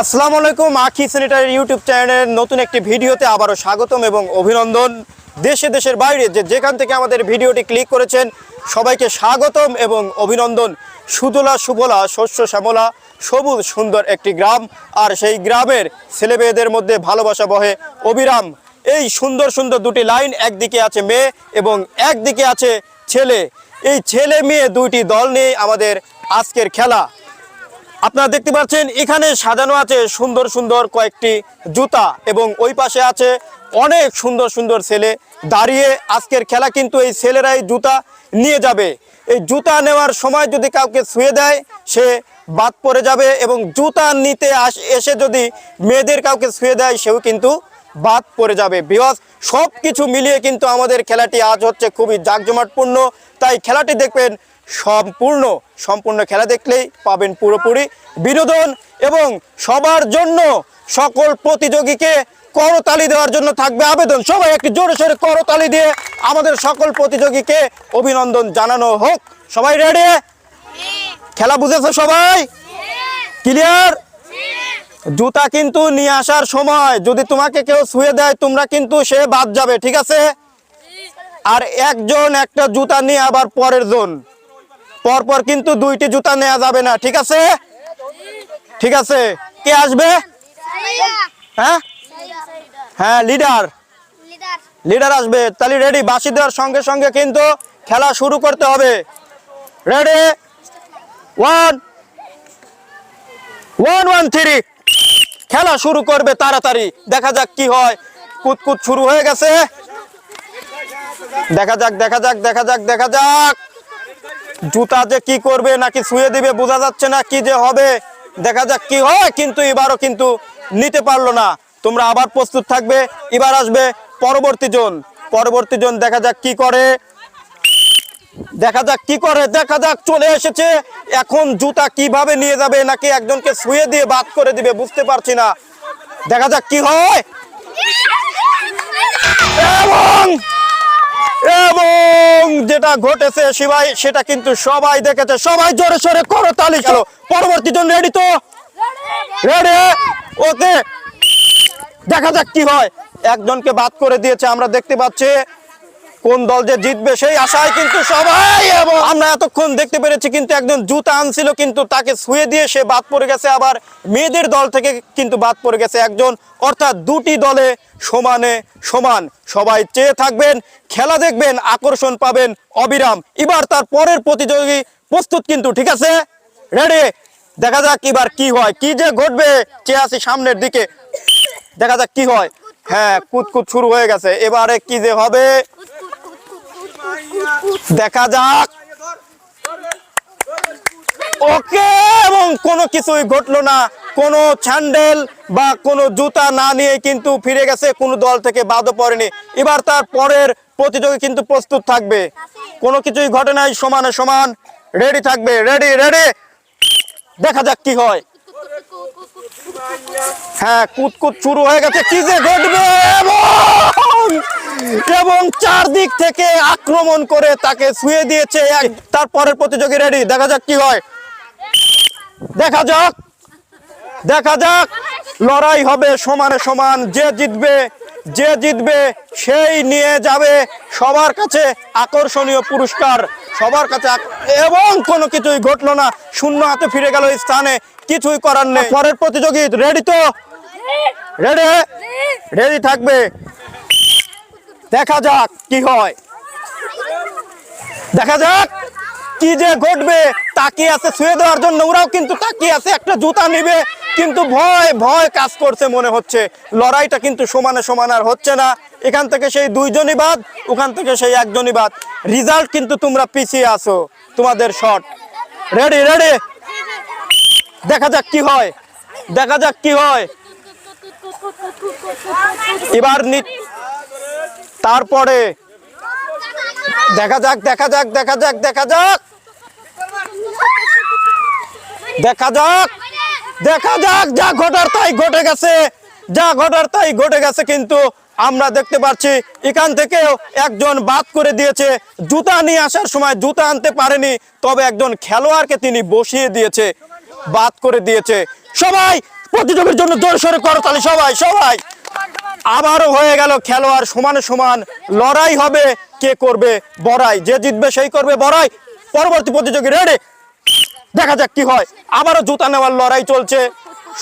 আসসালামু আলাইকুম, আখি স্যানিটারি ইউটিউব চ্যানেলের নতুন একটি ভিডিওতে আবারও স্বাগতম এবং অভিনন্দন। দেশে দেশের বাইরে যে যেখান থেকে আমাদের ভিডিওটি ক্লিক করেছেন, সবাইকে স্বাগতম এবং অভিনন্দন। সুদলা সুফলা শস্য, শ্যামলা, সবুজ, সুন্দর একটি গ্রাম। আর সেই গ্রামের ছেলেমেয়েদের মধ্যে ভালোবাসা বহে অবিরাম। এই সুন্দর সুন্দর দুটি লাইন, একদিকে আছে মেয়ে এবং একদিকে আছে ছেলে। এই ছেলে মেয়ে দুইটি দল নিয়ে আমাদের আজকের খেলা। আপনারা দেখতে পাচ্ছেন, এখানে সাজানো আছে সুন্দর সুন্দর কয়েকটি জুতা এবং ওই পাশে আছে অনেক সুন্দর সুন্দর ছেলে। দাঁড়িয়ে আজকের খেলা কিন্তু এই ছেলেরাই জুতা নিয়ে যাবে। এই জুতা নেওয়ার সময় যদি কাউকে ছুঁয়ে দেয়, সে বাদ পড়ে যাবে এবং জুতা নিতে আস, এসে যদি মেয়েদের কাউকে ছুঁয়ে দেয়, সেও কিন্তু বাদ পড়ে যাবে। বিকজ সব কিছু মিলিয়ে কিন্তু আমাদের খেলাটি আজ হচ্ছে খুবই জাঁকজমাটপূর্ণ। তাই খেলাটি দেখবেন সম্পূর্ণ সম্পূর্ণ খেলা দেখলেই পাবেন পুরোপুরি বিনোদন এবং সবার জন্য সকল প্রতিযোগীকে করতালি দেওয়ার জন্য থাকবে আবেদন। সবাই একটি জোরে সোরে করতালি দিয়ে আমাদের সকল প্রতিযোগীকে অভিনন্দন জানানো হোক। সবাই রেডি খেলা বুঝেছে সবাই? ক্লিয়ার জুতা কিন্তু নিয়ে আসার সময়, যদি তোমাকে কেউ ছুঁয়ে দেয়, তোমরা কিন্তু সে বাদ যাবে, ঠিক আছে? আর একজন একটা জুতা নিয়ে আবার পরের জন পরপর কিন্তু দুইটি জুতা নেওয়া যাবে না, ঠিক আছে? ঠিক আছে? কে আসবে? হ্যাঁ? হ্যাঁ লিডার। লিডার আসবে। তাহলে রেডি বাসি দেওয়ার সঙ্গে সঙ্গে কিন্তু খেলা শুরু করতে হবে। Ready? One one one, three. খেলা শুরু করবে তাড়াতাড়ি। দেখা যাক কি হয়। কুতকুত শুরু হয়ে গেছে। দেখা যাক দেখা যাক দেখা যাক দেখা যাক। জুতা যে কি করবে নাকি শুয়ে দিবে, বোঝা যাচ্ছে না কি যে হবে। দেখা যাক কি হয়, কিন্তু এবারও কিন্তু নিতে পারল না। তোমরা আবার প্রস্তুত থাকবে, এবার আসবে পরবর্তী জন। পরবর্তী জন দেখা যাক কি করে। দেখা যাক কি করে, দেখা যাক চলে এসেছে। এখন জুতা কীভাবে নিয়ে যাবে নাকি একজনকে শুয়ে দিয়ে বাদ করে দিবে, বুঝতে পারছি না। দেখা যাক কি হয়। এবং এবং যেটা ঘটেছে শিবাই, সেটা কিন্তু সবাই দেখেছে। সবাই জোরে সোরে করো তালি চলো পরবর্তী জন রেডি তো? Ready okay. দেখা যাক কি হয়। একজনকে বাদ করে দিয়েছে, আমরা দেখতে পাচ্ছি। কোন দল যে জিতবে সেই আশায় কিন্তু সবাই এবং আমরা এতক্ষণ দেখতে পেরেছি কিন্তু একজন জুতা আনছিল কিন্তু তাকে ছুঁয়ে দিয়ে সে বাদ পড়ে গেছে। আবার মেয়েদের দল থেকে কিন্তু বাদ পড়ে গেছে একজন। অর্থাৎ দুটি দলে সমানে সমান। সবাই চেয়ে থাকবেন, খেলা দেখবেন, আকর্ষণ পাবেন অবিরাম। এবার তার পরের প্রতিযোগী প্রস্তুত কিন্তু, ঠিক আছে? রেডি দেখা যাক এবার কি হয়। কি যে ঘটবে? চেয়ে আসি সামনের দিকে। দেখা যাক কি হয়। হ্যাঁ কুতকুত শুরু হয়ে গেছে। এবারে কি যে হবে? দেখা যাক। ওকে, এবং কোনো কিছুই ঘটলো না। কোনো স্যান্ডেল বা কোনো জুতা না নিয়ে কিন্তু ফিরে গেছে, কোনো দল থেকে বাদও পড়েনি। এবার তার পরের প্রতিযোগী কিন্তু প্রস্তুত থাকবে। কোনো কিছুই ঘটে নাই, সমানে সমান। রেডি থাকবে রেডি রেডি দেখা যাক কি হয়। হ্যাঁ কুতকুত শুরু হয়ে গেছে। কি যে ঘটবে এবং চারদিক থেকে আক্রমণ করে তাকে ছুঁয়ে দিয়েছে তারপরের প্রতিযোগী রেডি। দেখা যাক কি হয়। দেখা যাক। দেখা যাক। লড়াই হবে সমানে সমান। যে জিতবে যে জিতবে, সেই নিয়ে যাবে সবার কাছে আকর্ষণীয় পুরস্কার। সবার কাছে এবং কোনো কিছুই ঘটলো না। শূন্য হাতে ফিরে গেল স্থানে। কিছুই করার নেই। পরের প্রতিযোগী রেডি তো? রেডি? রেডি থাকবে। দেখা যাক কি হয়। দেখা যাক কি যে ঘটবে। তাকিয়ে আছে, ছুঁয়ে দেওয়ার জন্য ওরাও কিন্তু তাকিয়ে আছে, একটা জুতা নিবে। কিন্তু ভয় ভয় কাজ করছে মনে হচ্ছে। লড়াইটা কিন্তু সমানে সমান আর হচ্ছে না। এখান থেকে সেই দুইজনই বাদ, ওখান থেকে সেই একজনই বাদ। রেজাল্ট কিন্তু তোমরা পিছিয়ে আসো তোমাদের শট। রেডি রেডি দেখা যাক কি হয়। দেখা যাক কি হয়। এবার তারপরে দেখা যাক দেখা যাক দেখা যাক দেখা যাক। দেখা যাক দেখা যাক, যা ঘটার তাই ঘটে গেছে, যা ঘটার তাই ঘটে গেছে কিন্তু আমরা দেখতে পাচ্ছি এখান থেকেও একজন বাদ করে দিয়েছে। জুতা নিয়ে আসার সময় জুতা আনতে পারেনি, তবে একজন খেলোয়াড়কে তিনি বসিয়ে দিয়েছে, বাদ করে দিয়েছে। সবাই প্রতিযোগীর জন্য জোর সরে করতালি সবাই সবাই। আবারও হয়ে গেল খেলোয়াড় সমান সমান। লড়াই হবে, কে করবে? বড়াই। যে জিতবে, সেই করবে বড়াই। পরবর্তী প্রতিযোগী রেডে? দেখা যাক কি হয়। আবারও জুতা নেওয়ার লড়াই চলছে।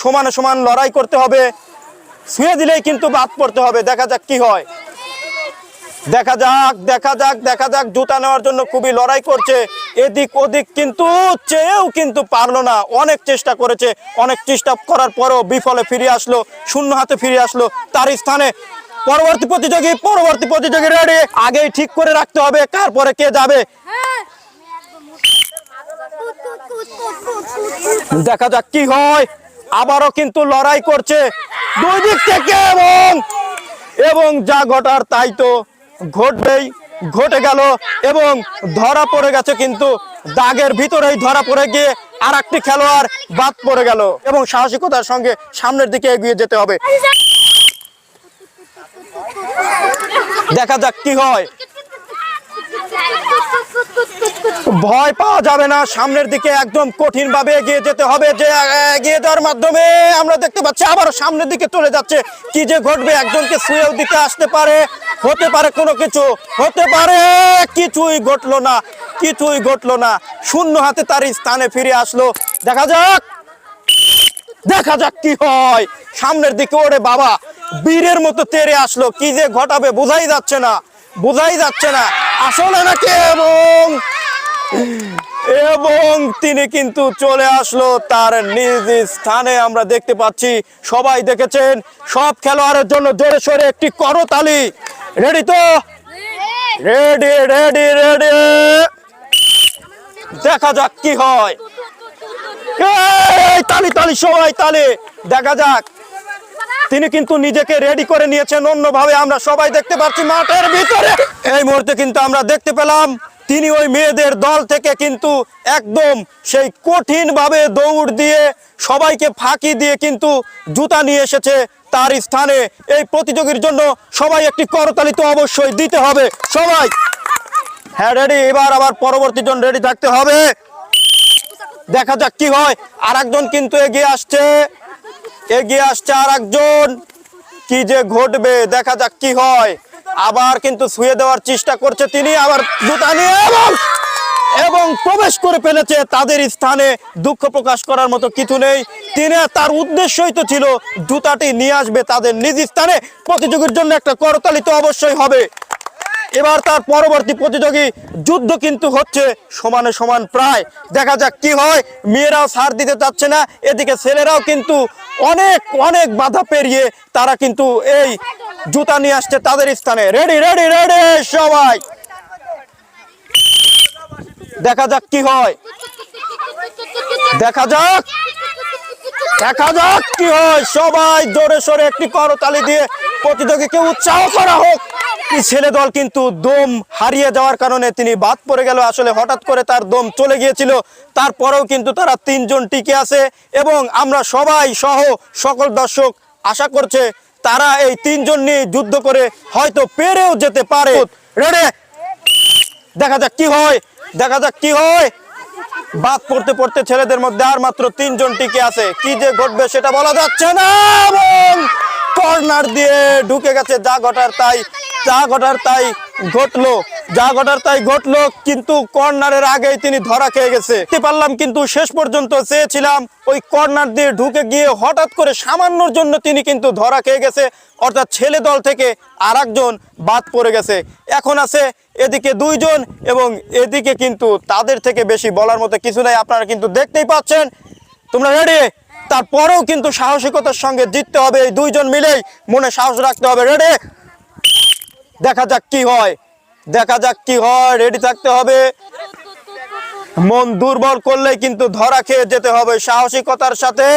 সমান সমান লড়াই করতে হবে। শুয়ে দিলেই কিন্তু বাদ পড়তে হবে। দেখা যাক কি হয়। দেখা যাক দেখা যাক দেখা যাক, জুতা নেওয়ার জন্য খুবই লড়াই করছে। এদিক ওদিক কিন্তু চেয়েও কিন্তু পারল না। অনেক চেষ্টা করেছে, অনেক চেষ্টা করার পরেও বিফলে ফিরে আসলো, শূন্য হাতে ফিরে আসলো তার স্থানে। পরবর্তী প্রতিযোগী পরবর্তী প্রতিযোগী রেডি আগেই ঠিক করে রাখতে হবে তারপরে কে যাবে? দেখা যাক কি হয়। আবারও কিন্তু লড়াই করছে দুই দিক থেকে এবং এবং যা ঘটার তাই তো। ঘটবেই, ঘটে গেল এবং ধরা পড়ে গেছে কিন্তু দাগের ভিতরেই ধরা পড়ে গিয়ে আর একটি খেলোয়াড় বাদ পড়ে গেল এবং সাহসিকতার সঙ্গে সামনের দিকে এগিয়ে যেতে হবে। দেখা যাক কি হয়। ভয় পাওয়া যাবে না। সামনের দিকে একদম কঠিন ভাবে এগিয়ে যেতে হবে। যে এগিয়ে যাওয়ার মাধ্যমে আমরা দেখতে পাচ্ছি, আবারও সামনের দিকে চলে যাচ্ছে। কি যে ঘটবে, একজনকে শুয়েও দিতে আসতে পারে। হতে পারে কোনো কিছু, হতে পারে কিছুই ঘটলো না, কিছুই ঘটলো না। শূন্য হাতে তার স্থানে ফিরে আসলো। দেখা যাক দেখা যাক কি হয়। সামনের দিকে ওরে বাবা, বীরের মতো তেরে আসলো। কি যে ঘটাবে, বোঝাই যাচ্ছে না, বোঝাই যাচ্ছে না। আসলে নাকি এবং এবং তিনি কিন্তু চলে আসলো তার নিজ স্থানে। আমরা দেখতে পাচ্ছি, সবাই দেখেছেন, সব খেলোয়াড়ের জন্য জোরে সোরে একটি করতালি রেডি তো? রেডি রেডি রেডি দেখা যাক কি হয়। তালি তালি, সবাই তালি। দেখা যাক। তিনি কিন্তু নিজেকে রেডি করে নিয়েছেন। অন্যভাবে আমরা সবাই দেখতে পাচ্ছি মাঠের ভিতরে। এই মুহূর্তে কিন্তু আমরা দেখতে পেলাম তিনি ওই মেয়েদের দল থেকে কিন্তু একদম সেই কঠিন ভাবে দৌড় দিয়ে সবাইকে ফাঁকি দিয়ে কিন্তু জুতা নিয়ে এসেছে তার স্থানে। এই প্রতিযোগীর জন্য সবাই একটি করতালি তো অবশ্যই দিতে হবে। সবাই। হ্যাঁ রেডি এবার আবার পরবর্তী জন রেডি থাকতে হবে। দেখা যাক কি হয়। আর একজন কিন্তু এগিয়ে আসছে। এগিয়ে আসছে আর একজন কি যে ঘটবে? দেখা যাক কি হয়। আবার কিন্তু শুয়ে দেওয়ার চেষ্টা করছে তিনি, আবার জুতা নিয়ে এবং এবং প্রবেশ করে ফেলেছে। তাদের স্থানে দুঃখ প্রকাশ করার মতো কিছু নেই। তিনি তার উদ্দেশ্যই তো ছিল জুতাটি নিয়ে আসবে তাদের নিজ স্থানে। প্রতিযোগীর জন্য একটা করতালি তো অবশ্যই হবে। এবার তার পরবর্তী প্রতিযোগী যুদ্ধ কিন্তু হচ্ছে সমানে সমান প্রায়। দেখা যাক কি হয়। মেয়েরাও সার দিতে চাচ্ছে না, এদিকে ছেলেরাও কিন্তু অনেক অনেক বাধা পেরিয়ে তারা কিন্তু এই জুতা নিয়ে আসছে তাদের স্থানে। রেডি রেডি রেডি সবাই! দেখা যাক কি হয়। দেখা যাক। দেখা যাক কি হয়। সবাই জোরে সোরে একটি করতালি দিয়ে প্রতিযোগীকে উৎসাহ করা হোক। ছেলে দল কিন্তু দম হারিয়ে যাওয়ার কারণে তিনি বাদ পড়ে গেল। আসলে হঠাৎ করে তার দম চলে গিয়েছিল। তারপরেও কিন্তু তারা তিনজন টিকে আছে এবং আমরা সবাই সহ সকল দর্শক আশা করছে তারা এই তিনজন নিয়ে যুদ্ধ করে হয়তো পেরেও যেতে পারে। রেডে দেখা যাক কি হয়। দেখা যাক কি হয়। বাদ পড়তে পড়তে ছেলেদের মধ্যে আর মাত্র তিনজন টিকে আছে। কি যে ঘটবে সেটা বলা যাচ্ছে না কর্নার দিয়ে ঢুকে গেছে, যা ঘটার তাই, যা ঘটার তাই ঘটলো, যা ঘটার তাই ঘটলো, কিন্তু কর্নারের আগেই তিনি ধরা খেয়ে গেছে। পারলাম কিন্তু শেষ পর্যন্ত চেয়েছিলাম ওই কর্নার দিয়ে ঢুকে গিয়ে হঠাৎ করে সামান্যর জন্য তিনি কিন্তু ধরা খেয়ে গেছে, অর্থাৎ ছেলে দল থেকে আর বাদ পড়ে গেছে। এখন আছে এদিকে দুইজন এবং এদিকে কিন্তু তাদের থেকে বেশি বলার মতো কিছু নাই, আপনারা কিন্তু দেখতেই পাচ্ছেন। তোমরা রেডি তারপরেও কিন্তু সাহসিকতার সঙ্গে জিততে হবে এই দুইজন মিলেই। মনে সাহস রাখতে হবে। রেডি দেখা যাক কি হয়। দেখা যাক কি হয়। রেডি থাকতে হবে। মন দুর্বল করলে কিন্তু ধরা খেয়ে যেতে হবে। সাহসিকতার সাথে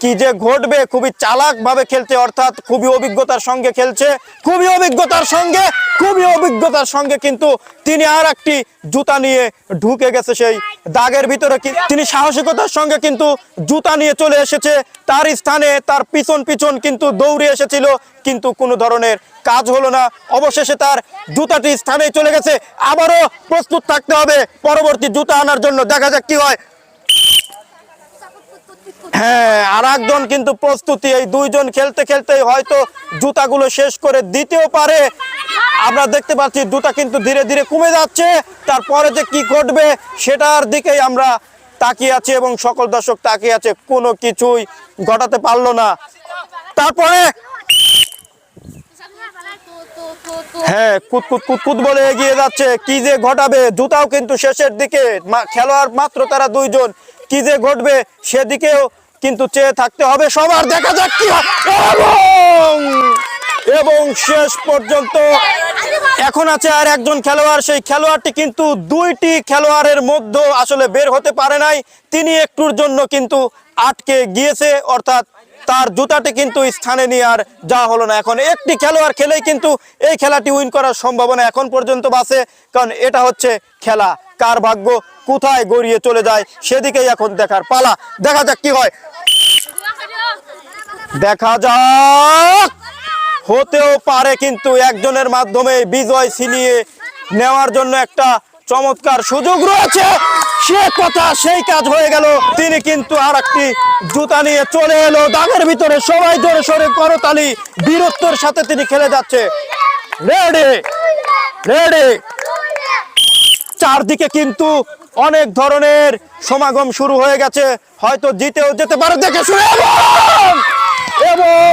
কি যে ঘটবে, খুবই চালাক ভাবে খেলছে, অর্থাৎ খুবই অভিজ্ঞতার সঙ্গে খেলছে, খুবই অভিজ্ঞতার সঙ্গে, খুবই অভিজ্ঞতার সঙ্গে কিন্তু তিনি আর একটি জুতা নিয়ে ঢুকে গেছে সেই দাগের ভিতরে তিনি সাহসিকতার সঙ্গে কিন্তু জুতা নিয়ে চলে এসেছে, তার স্থানে তার পিছন পিছন কিন্তু দৌড়ে এসেছিল, কিন্তু কোনো ধরনের কাজ হলো না। অবশেষে তার জুতাটি স্থানে চলে গেছে। আবারও প্রস্তুত থাকতে হবে, পরবর্তী জুতা আনার জন্য। দেখা যাক কি হয়। হ্যাঁ আর একজন কিন্তু প্রস্তুতি, এই দুইজন খেলতে খেলতে হয়তো জুতাগুলো শেষ করে দিতেও পারে। আমরা দেখতে পাচ্ছি জুতা কিন্তু ধীরে ধীরে কমে যাচ্ছে, তারপরে যে কি ঘটবে সেটার দিকেই আমরা তাকিয়ে আছি এবং সকল দর্শক তাকিয়ে আছে, কোনো কিছুই ঘটাতে পারল না। তারপরে হ্যাঁ কুত কুত কুত কুত বলে এগিয়ে যাচ্ছে, কি যে ঘটাবে, জুতাও কিন্তু শেষের দিকে খেলোয়াড় মাত্র তারা দুইজন, কি যে ঘটবে সেদিকেও কিন্তু চেয়ে থাকতে হবে সবার। দেখা যাক কি এবং এবং শেষ পর্যন্ত এখন আছে আর একজন খেলোয়াড়। সেই খেলোয়াড়টি কিন্তু দুইটি খেলোয়াড়ের মধ্যে আসলে বের হতে পারে নাই। তিনি একটুর জন্য কিন্তু আটকে গিয়েছে, অর্থাৎ তার জুতাটি কিন্তু স্থানে নিয়ে আর যা হলো না। এখন একটি খেলোয়াড় খেলেই কিন্তু এই খেলাটি উইন করার সম্ভাবনা এখন পর্যন্ত বাসে, কারণ এটা হচ্ছে খেলা। কার ভাগ্য কোথায় গড়িয়ে চলে যায় সেদিকেই এখন দেখার পালা। দেখা যাক কি হয়। দেখা যাক। হতেও পারে কিন্তু একজনের মাধ্যমে বিজয় ছিনিয়ে নেওয়ার জন্য একটা চমৎকার সুযোগ রয়েছে। সে কথা, সেই কাজ হয়ে গেল। তিনি কিন্তু আর একটি জুতা নিয়ে চলে এলো। দাগের ভিতরে সবাই জোরে সোরে করতালি। বীরত্বের সাথে তিনি খেলে যাচ্ছে। Ready ready. চারদিকে কিন্তু অনেক ধরনের সমাগম শুরু হয়ে গেছে। হয়তো জিতেও যেতে পারে। দেখে শুনে এবং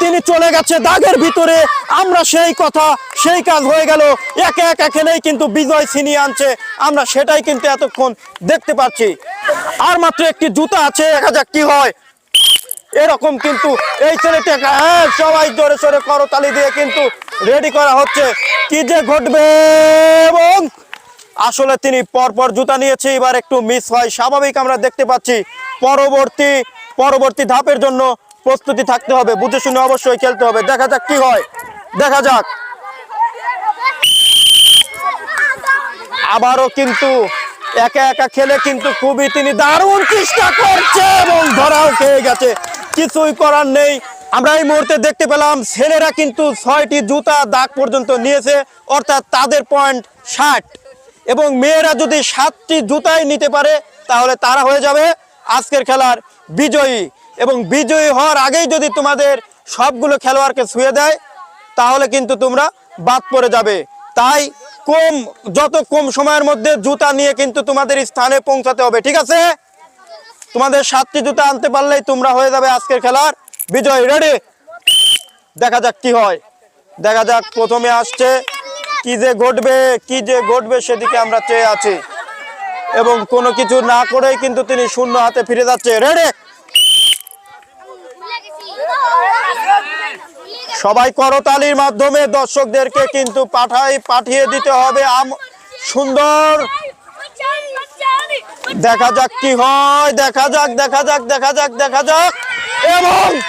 তিনি চলে গেছে দাগের ভিতরে। আমরা সেই কথা, সেই কাজ হয়ে গেল। একে একা খেলেই কিন্তু বিজয় ছিনিয়ে আনছে। আমরা সেটাই কিন্তু এতক্ষণ দেখতে পাচ্ছি। আর মাত্র একটি জুতা আছে, দেখা যাক কি হয়। এরকম কিন্তু এই ছেলেটাকে হ্যাঁ সবাই জোরে সোরে করতালি দিয়ে কিন্তু রেডি করা হচ্ছে। কি যে ঘটবে? এবং আসলে তিনি পরপর জুতা নিয়েছে। এবার একটু মিস হয়। স্বাভাবিক আমরা দেখতে পাচ্ছি। পরবর্তী পরবর্তী ধাপের জন্য প্রস্তুতি থাকতে হবে, বুঝে শুনে অবশ্যই খেলতে হবে। দেখা যাক কি হয়। দেখা যাক। আবারও কিন্তু একা একা খেলে কিন্তু খুবই তিনি দারুণ চেষ্টা করছে এবং ধরাও খেয়ে গেছে। কিছুই করার নেই। আমরা এই মুহূর্তে দেখতে পেলাম ছেলেরা কিন্তু ছয়টি জুতা দাগ পর্যন্ত নিয়েছে, অর্থাৎ তাদের পয়েন্ট ষাট। এবং মেয়েরা যদি সাতটি জুতাই নিতে পারে, তাহলে তারা হয়ে যাবে আজকের খেলার বিজয়ী। এবং বিজয়ী হওয়ার আগেই যদি তোমাদের সবগুলো খেলোয়াড়কে ছুঁয়ে দেয়, তাহলে কিন্তু তোমরা বাদ পড়ে যাবে। তাই কম, যত কম সময়ের মধ্যে জুতা নিয়ে কিন্তু তোমাদের স্থানে পৌঁছাতে হবে, ঠিক আছে? তোমাদের সাতটি জুতা আনতে পারলেই তোমরা হয়ে যাবে আজকের খেলার বিজয়। রেডি দেখা যাক কি হয়। দেখা যাক প্রথমে আসছে কি যে ঘটবে, কি যে ঘটবে সেদিকে আমরা চেয়ে আছি। এবং কোনো কিছু না করেই কিন্তু তিনি শূন্য হাতে ফিরে যাচ্ছে। রেডি সবাই করতালির মাধ্যমে দর্শকদেরকে কিন্তু পাঠাই, পাঠিয়ে দিতে হবে। আম- সুন্দর। দেখা যাক কি হয়। দেখা যাক দেখা যাক দেখা যাক দেখা যাক। এবং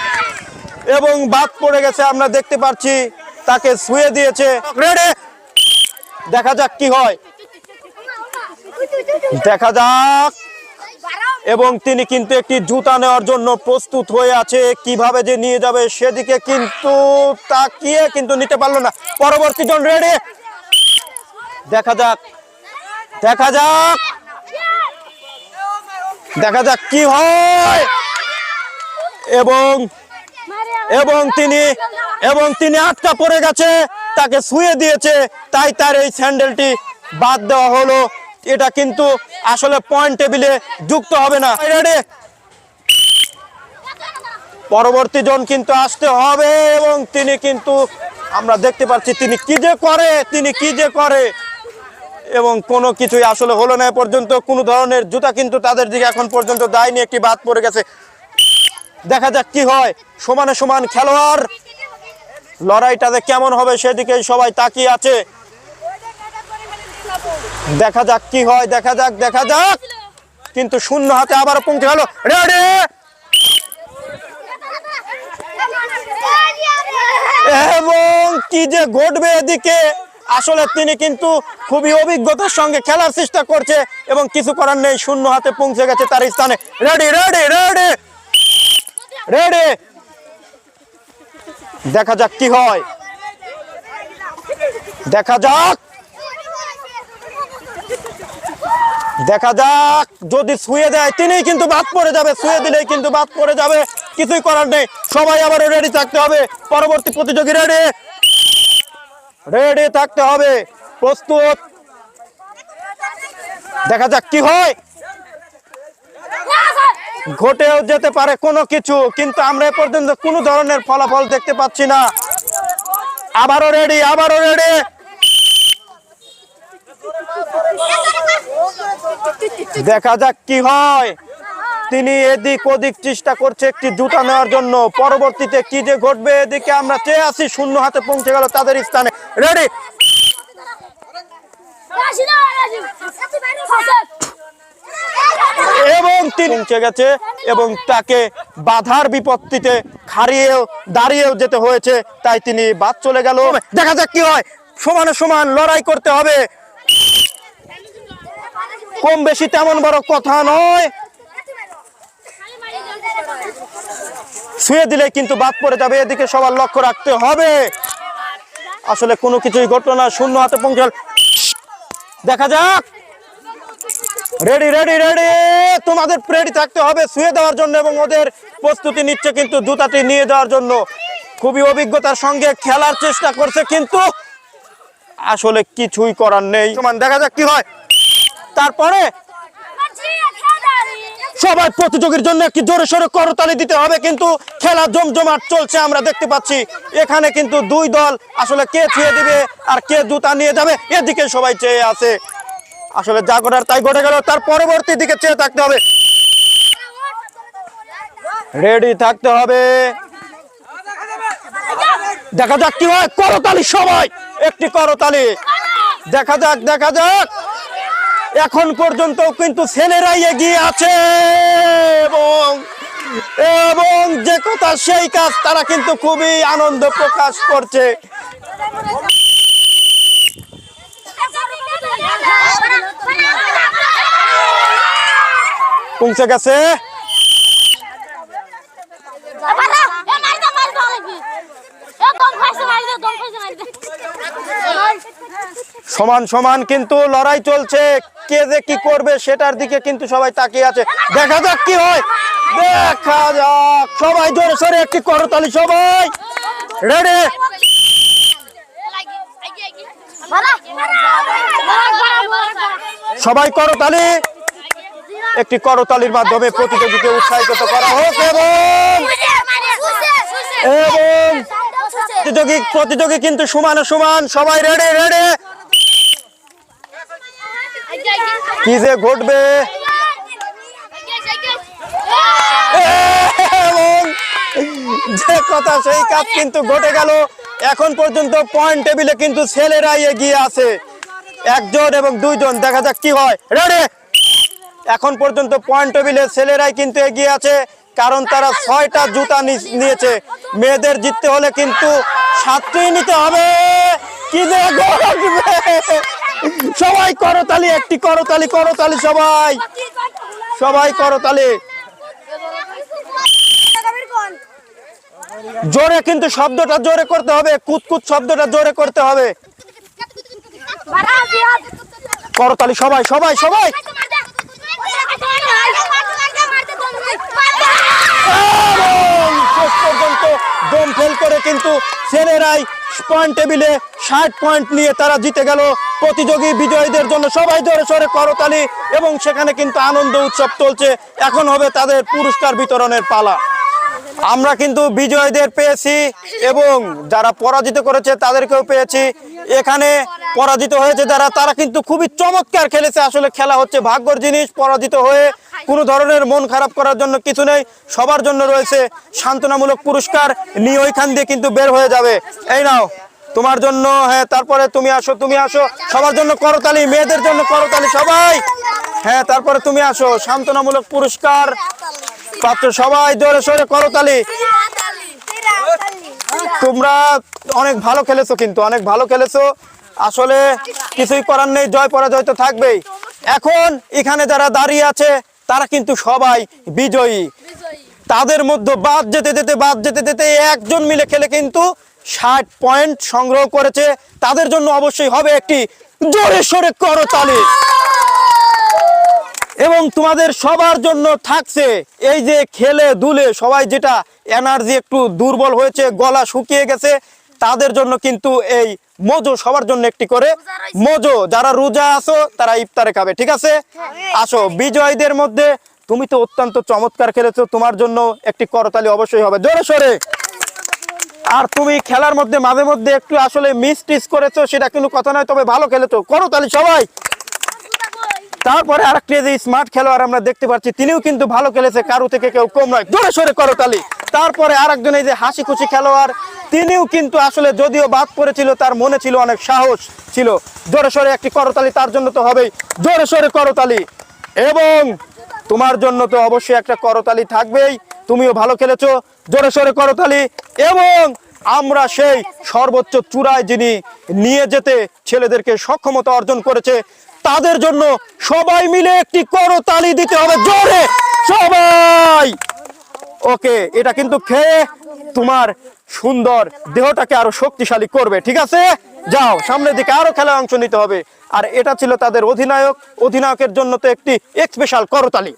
এবং বাদ পড়ে গেছে, আমরা দেখতে পাচ্ছি, তাকে ছুঁয়ে দিয়েছে। দেখা যাক কি হয়। দেখা যাক। এবং তিনি কিন্তু একটি জুতা নেওয়ার জন্য প্রস্তুত হয়ে আছে। কীভাবে যে নিয়ে যাবে সেদিকে কিন্তু তাকিয়ে কিন্তু নিতে পারল না। পরবর্তী জন রেডি দেখা যাক। দেখা যাক। দেখা যাক কি হয়। এবং এবং তিনি এবং তিনি আটকা পড়ে গেছে। তাকে শুয়ে দিয়েছে। তাই তার এই স্যান্ডেলটি বাদ দেওয়া হলো। এটা কিন্তু আসলে পয়েন্ট টেবিলে যুক্ত হবে না। পরবর্তী জন কিন্তু আসতে হবে এবং তিনি কিন্তু আমরা দেখতে পাচ্ছি তিনি কি যে করে, তিনি কি যে করে এবং কোনো কিছুই আসলে হলো না পর্যন্ত। কোনো ধরনের জুতা কিন্তু তাদের দিকে এখন পর্যন্ত দেয়নি, একটি বাদ পড়ে গেছে। দেখা যাক কি হয়। সমানে সমান খেলোয়াড়। লড়াইটাতে কেমন হবে সেদিকেই সবাই তাকিয়ে আছে। দেখা যাক কি হয়, দেখা যাক দেখা যাক। কিন্তু শূন্য হাতে আবার পৌঁছে গেল রেডি এবং কি যে ঘটবে এদিকে? আসলে তিনি কিন্তু খুবই অভিজ্ঞতার সঙ্গে খেলার চেষ্টা করছে এবং কিছু করার নেই, শূন্য হাতে পৌঁছে গেছে তার স্থানে। রেডি রেডি রেডি রেডি দেখা যাক কি হয়। দেখা যাক। দেখা যাক, যদি ছুঁয়ে দেয় তিনি কিন্তু বাদ পড়ে যাবে। ছুঁয়ে দিলেই কিন্তু বাদ পড়ে যাবে। কিছুই করার নেই। সবাই আবারও রেডি থাকতে হবে। পরবর্তী প্রতিযোগী রেডি রেডি থাকতে হবে। প্রস্তুত। দেখা যাক কি হয়। ঘটেও যেতে পারে কোনো কিছু, কিন্তু আমরা এ পর্যন্ত কোনো ধরনের ফলাফল দেখতে পাচ্ছি না। আবারও রেডি আবারও রেডি দেখা যাক কি হয়। তিনি এদিক ওদিক চেষ্টা করছে একটি জুতা নেওয়ার জন্য। পরবর্তীতে কি যে ঘটবে এদিকে আমরা চেয়ে আসি শূন্য হাতে পৌঁছে গেল তাদের স্থানে। রেডি এবং তিনি পৌঁছে গেছে এবং তাকে বাধার বিপত্তিতে খারিয়েও দাঁড়িয়েও যেতে হয়েছে, তাই তিনি বাদ চলে গেল। দেখা যাক কি হয়। সমানে সমান লড়াই করতে হবে। কম বেশি তেমন বড় কথা নয়। শুয়ে দিলে কিন্তু বাদ পড়ে যাবে, এদিকে সবার লক্ষ্য রাখতে হবে। আসলে কোনো কিছুই ঘটনা শূন্য হাতে পৌঁছাল দেখা যাক। রেডি রেডি রেডি তোমাদের রেডি থাকতে হবে শুয়ে দেওয়ার জন্য এবং ওদের প্রস্তুতি নিচ্ছে কিন্তু জুতাটি নিয়ে যাওয়ার জন্য। খুবই অভিজ্ঞতার সঙ্গে খেলার চেষ্টা করছে কিন্তু আসলে কিছুই করার নেই। দেখা যাক কি হয়। তারপরে সবাই প্রতিযোগীর জন্য একটি জোরে সোরে করতালি দিতে হবে, কিন্তু খেলা জমজমাট চলছে, আমরা দেখতে পাচ্ছি। এখানে কিন্তু দুই দল আসলে কে ছুঁয়ে দিবে আর কে জুতা নিয়ে যাবে, এদিকে সবাই চেয়ে আছে। আসলে যা ঘটার তাই ঘটে গেল, তার পরবর্তী দিকে চেয়ে থাকতে হবে। রেডি থাকতে হবে। দেখা যাক কি হয়, করতালি সবাই, একটি করতালি। দেখা যাক দেখা যাক। এখন পর্যন্ত কিন্তু ছেলেরাই এগিয়ে আছে। এবং এবং যে কথা সেই কাজ, তারা কিন্তু খুবই আনন্দ প্রকাশ করছে। পৌঁছে গেছে। সমান সমান কিন্তু লড়াই চলছে। কে যে কি করবে সেটার দিকে কিন্তু সবাই তাকিয়ে আছে। দেখা যাক কি হয়। দেখা যাক। সবাই জোরে সরে একটি করতালি, সবাই। রেডি সবাই করতালি। একটি করতালির মাধ্যমে প্রতিযোগীকে উৎসাহিত করা হোক এবং এবং প্রতিযোগী প্রতিযোগী কিন্তু সমান সমান। সবাই রেডি রেডি কি যে ঘটবে? যে কথা সেই কাজ কিন্তু ঘটে গেল। এখন পর্যন্ত পয়েন্ট টেবিলে কিন্তু ছেলেরাই এগিয়ে আছে। একজন এবং দুইজন, দেখা যাক কি হয়। রেডি এখন পর্যন্ত পয়েন্ট টেবিলে ছেলেরাই কিন্তু এগিয়ে আছে, কারণ তারা ছয়টা জুতা নিয়েছে। মেয়েদের জিততে হলে কিন্তু সাতটি নিতে হবে। কি যে ঘটবে? সবাই করতালি, একটি করতালি করতালি সবাই। সবাই করতালি। জোরে কিন্তু শব্দটা জোরে করতে হবে, কুতকুত শব্দটা জোরে করতে হবে। করতালি সবাই সবাই সবাই। দম ফেল করে কিন্তু ছেলেরাই পয়েন্ট টেবিলে ষাট পয়েন্ট নিয়ে তারা জিতে গেল। প্রতিযোগী বিজয়ীদের জন্য সবাই জোরে সরে করতালি এবং সেখানে কিন্তু আনন্দ উৎসব চলছে। এখন হবে তাদের পুরস্কার বিতরণের পালা। আমরা কিন্তু বিজয়ীদের পেয়েছি এবং যারা পরাজিত করেছে তাদেরকেও পেয়েছি। এখানে পরাজিত হয়েছে যারা, তারা কিন্তু খুবই চমৎকার খেলেছে। আসলে খেলা হচ্ছে ভাগ্যর জিনিস, পরাজিত হয়ে কোনো ধরনের মন খারাপ করার জন্য কিছু নেই। সবার জন্য রয়েছে সান্ত্বনামূলক পুরস্কার। নিয়ে ওইখান দিয়ে কিন্তু বের হয়ে যাবে। এই নাও, তোমার জন্য হ্যাঁ তারপরে তুমি আসো তুমি আসো। সবার জন্য করতালি, মেয়েদের জন্য করতালি, সবাই। হ্যাঁ তারপরে তুমি আসো, সান্ত্বনামূলক পুরস্কার। পাত্র সবাই, জোরে সোরে করতালি। তোমরা অনেক ভালো খেলেছো কিন্তু, অনেক ভালো খেলেছো। আসলে কিছুই করার নেই, জয় পরাজয় তো থাকবেই। এখন এখানে যারা দাঁড়িয়ে আছে তারা কিন্তু সবাই বিজয়ী। তাদের মধ্যে বাদ যেতে যেতে বাদ যেতে যেতে একজন মিলে খেলে কিন্তু ষাট পয়েন্ট সংগ্রহ করেছে। তাদের জন্য অবশ্যই হবে একটি জোরে সোরে করতালি। এবং তোমাদের সবার জন্য থাকছে এই যে খেলে দুলে সবাই যেটা এনার্জি একটু দুর্বল হয়েছে গলা শুকিয়ে গেছে তাদের জন্য কিন্তু এই মজো সবার জন্য একটি করে মজো। যারা রোজা আছো তারা ইফতারে খাবে ঠিক আছে? আসো বিজয়ীদের মধ্যে তুমি তো অত্যন্ত চমৎকার খেলেছো তোমার জন্য একটি করতালি অবশ্যই হবে। জোরে সোরে। আর তুমি খেলার মধ্যে মাঝে মধ্যে একটু আসলে মিস টিস করেছ সেটা কোনো কথা নয় তবে ভালো খেলেছো। করতালি সবাই। তারপরে আরেকটি যে স্মার্ট খেলোয়াড় আমরা দেখতে পাচ্ছি তিনিও কিন্তু ভালো খেলেছে কারও থেকে কেউ কম নয়। জোরে সরে করতালি তারপরে আরেকজন এই যে হাসি খুশি খেলোয়াড়, তিনিও কিন্তু আসলে যদিও বাদ পড়েছিল, তার মনে ছিল অনেক সাহস ছিল। জোরে সরে একটি করতালি, তার জন্য তো হবেই। জোরে সরে করতালি। এবং তোমার জন্য তো অবশ্যই একটা করতালি থাকবেই। তুমিও ভালো খেলেছো, জোরে সরে করতালি। এবং আমরা সেই সর্বোচ্চ চূড়ায় যিনি নিয়ে যেতে ছেলেদেরকে সক্ষমতা অর্জন করেছে, তাদের জন্য সবাই মিলে একটি করতালি দিতে হবে। জোরে সবাই! ওকে, এটা কিন্তু খেয়ে তোমার সুন্দর দেহটাকে আরও শক্তিশালী করবে, ঠিক আছে? যাও, সামনের দিকে আরও খেলায় অংশ নিতে হবে। আর এটা ছিল তাদের অধিনায়ক। অধিনায়কের জন্য তো একটি স্পেশাল করতালি।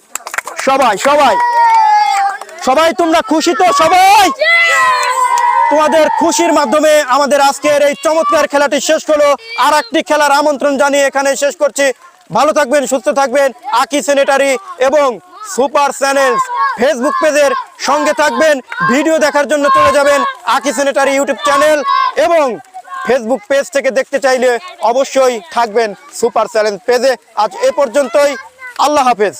সবাই সবাই। সবাই, তোমরা খুশি তো? সবাই! তোমাদের খুশির মাধ্যমে আমাদের আজকের এই চমৎকার খেলাটি শেষ হলো। আর একটি খেলার আমন্ত্রণ জানিয়ে এখানে শেষ করছি। ভালো থাকবেন, সুস্থ থাকবেন। আকি সেনেটারি এবং সুপার চ্যানেল ফেসবুক পেজের সঙ্গে থাকবেন, ভিডিও দেখার জন্য চলে যাবেন আকি সেনেটারি ইউটিউব চ্যানেল এবং ফেসবুক পেজ থেকে দেখতে চাইলে অবশ্যই থাকবেন সুপার চ্যানেল পেজে। আজ এ পর্যন্তই, আল্লাহ হাফেজ।